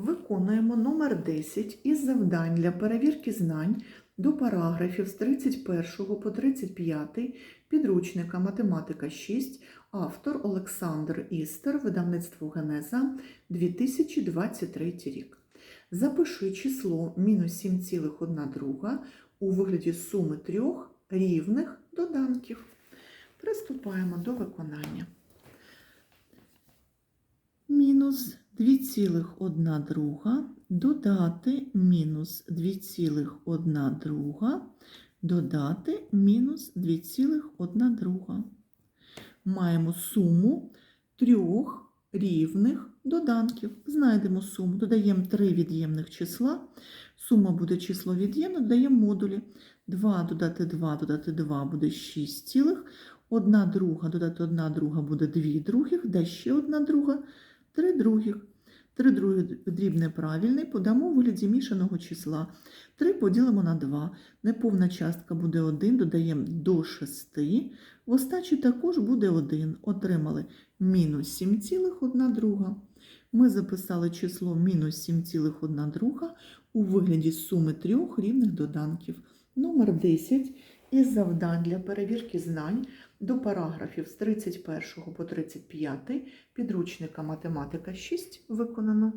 Виконуємо номер 10 із завдань для перевірки знань до параграфів з 31 по 35 підручника Математика 6, автор Олександр Істер, видавництво Генеза, 2023 рік. Запиши число мінус 7,1 у вигляді суми трьох рівних доданків. Приступаємо до виконання. Мінус 2,1 друга додати мінус 2,1 друга додати мінус 2,1 друга. Маємо суму трьох рівних доданків. Знайдемо суму, додаємо три від'ємних числа. Сума буде число від'ємне, додаємо модулі. 2 додати 2 додати 2 буде 6 цілих. Одна друга додати одна друга буде 2 других, де ще одна друга 3 других. 3 другі дрібне правильний подамо у вигляді мішаного числа. 3 поділимо на 2. Неповна частка буде 1, додаємо до 6. В остачі також буде 1. Отримали мінус 7,1 друга. Ми записали число мінус 7,1 друга у вигляді суми трьох рівних доданків. Номер 10 із завдань для перевірки знань до параграфів з 31 по 35 підручника Математика 6 виконано.